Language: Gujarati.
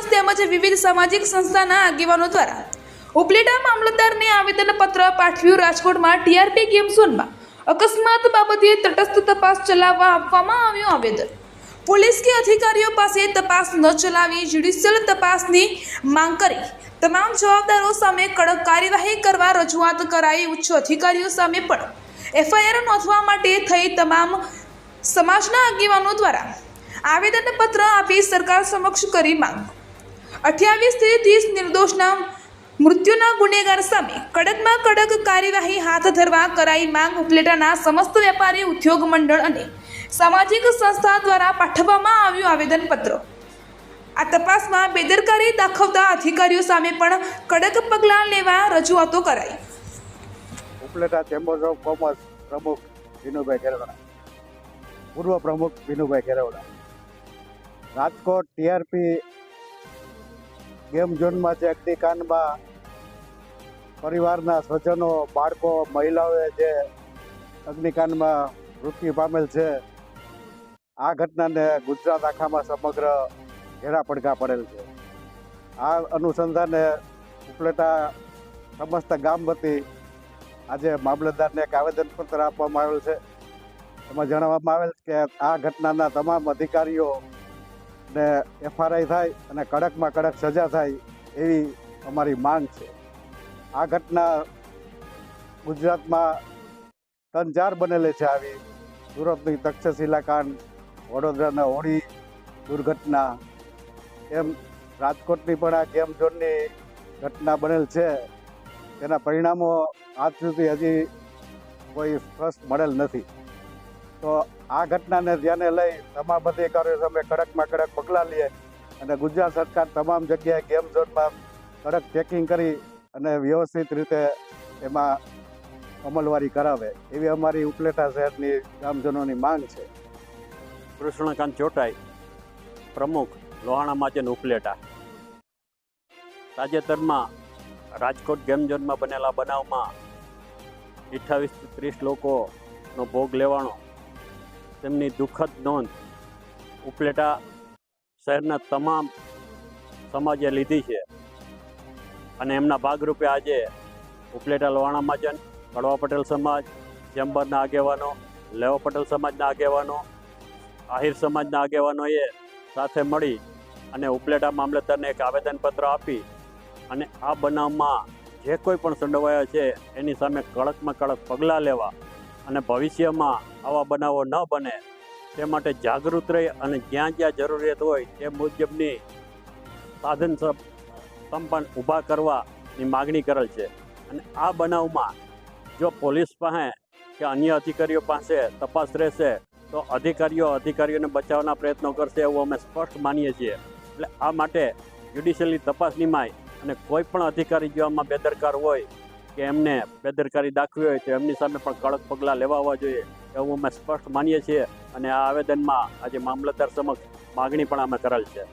સામાજિક સંસ્થાના આગેવાનો દ્વારા ઉપલેટા મામલતદારને આવેદનપત્ર પાઠવ્યું રાજકોટમાં ટીઆરપી ગેમ ઝોનમાં. અકસ્માત બાબતે તટસ્થ તપાસ ચલાવવા આપવામાં આવ્યું આવેદન. પોલીસ કે અધિકારીઓ પાસે તપાસ ન ચલાવી જ્યુડિશિયલ તપાસની માંગ કરી તમામ જવાબદારો સામે કડક કાર્યવાહી કરવા રજૂઆત કરાઈ. ઉચ્ચ અધિકારીઓ સામે પણ એફઆઈઆર નોંધવા માટે થઈ તમામ સમાજના આગેવાનો દ્વારા આવેદનપત્ર આપી સરકાર સમક્ષ કરી માંગ. અઠ્યાવીસથી ત્રીસ નિર્દોષના મૃત્યુના ગુનેગાર સામે કડકમાં કડક કાર્યવાહી હાથ ધરવા કરાઈ માંગ ઉપલેટાના સમસ્ત વેપારી, ઉદ્યોગ મંડળ અને સામાજિક સંસ્થા દ્વારા પાઠવવામાં આવ્યું આવેદનપત્ર. આ તપાસમાં બેદરકારી દાખવતા અધિકારીઓ સામે પણ કડક પગલાં લેવા રજૂઆતો કરાઈ. ઉપલેટા ચેમ્બર્સ ઓફ કોમર્સ પ્રમુખ વિનુભાઈ ખેરવડા પૂર્વ પ્રમુખ વિનુભાઈ ખેરવડા રાજકોટ ટીઆરપી ગેમ ઝોનમાં જે અગ્નિકાંડમાં પરિવારના સ્વજનો, બાળકો, મહિલાઓએ જે અગ્નિકાંડમાં મૃત્યુ પામેલ છે, આ ઘટનાને ગુજરાત આખામાં સમગ્ર ઘેરા પડઘા પડેલ છે. આ અનુસંધાને ઉપલેટા સમસ્ત ગામ વતી આજે મામલતદારને એક આવેદનપત્ર આપવામાં આવેલ છે. એમાં જણાવવામાં આવેલ કે આ ઘટનાના તમામ અધિકારીઓ ને એફઆરઆઈ થાય અને કડકમાં કડક સજા થાય એવી અમારી માંગ છે. આ ઘટના ગુજરાતમાં ત્રણ ચાર બનેલી છે આવી. સુરતની તક્ષશિલા કાંડ, વડોદરાના હોળી દુર્ઘટના, એમ રાજકોટની પણ આ ગેમ ઝોનની ઘટના બનેલ છે. તેના પરિણામો આજ સુધી હજી કોઈ સ્પષ્ટ મળેલ નથી. તો આ ઘટનાને ધ્યાને લઈ તમામ અધિકારીઓ સામે કડકમાં કડક પગલાં લે અને ગુજરાત સરકાર તમામ જગ્યાએ ગેમ ઝોનમાં કડક ચેકિંગ કરી અને વ્યવસ્થિત રીતે એમાં અમલવારી કરાવે. એવી અમારી ઉપલેટા શહેરની ગામજનોની માંગ છે. કૃષ્ણકાંત ચોટાઈ, પ્રમુખ, લોહાણા માચન ઉપલેટા. તાજેતરમાં રાજકોટ ગેમ ઝોનમાં બનેલા બનાવમાં અઠ્ઠાવીસથી ત્રીસ લોકોનો ભોગ લેવાનો તેમની દુઃખદ નોંધ ઉપલેટા શહેરના તમામ સમાજે લીધી છે. અને એમના ભાગરૂપે આજે ઉપલેટા લોહાણા મહાજન કડવા પટેલ સમાજ, ચેમ્બરના આગેવાનો, લેવા પટેલ સમાજના આગેવાનો, આહિર સમાજના આગેવાનોએ સાથે મળી અને ઉપલેટા મામલતદારને એક આવેદનપત્ર આપી અને આ બનાવમાં જે કોઈ પણ સંડોવાયા છે એની સામે કડકમાં કડક પગલાં લેવા અને ભવિષ્યમાં આવા બનાવો ન બને, તે માટે જાગૃત રહી અને જ્યાં જ્યાં જરૂરિયાત હોય તે મુજબની સાધન સપ- સંપન્ન ઊભા કરવાની માગણી કરેલ છે. અને આ બનાવમાં જો પોલીસ પાસે કે અન્ય અધિકારીઓ પાસે તપાસ રહેશે, તો અધિકારીઓ અધિકારીઓને બચાવવાના પ્રયત્નો કરશે એવું અમે સ્પષ્ટ માનીએ છીએ. એટલે આ માટે જ્યુડિશિયલી તપાસ નિમાય અને કોઈ પણ અધિકારી જો આમાં બેદરકાર હોય કે એમને બેદરકારી દાખવી હોય તો એમની સામે પણ કડક પગલાં લેવાવા જોઈએ એવું અમે સ્પષ્ટ માનીએ છીએ અને આ આવેદનમાં આજે મામલતદાર સમક્ષ માગણી પણ અમે કરેલ છે.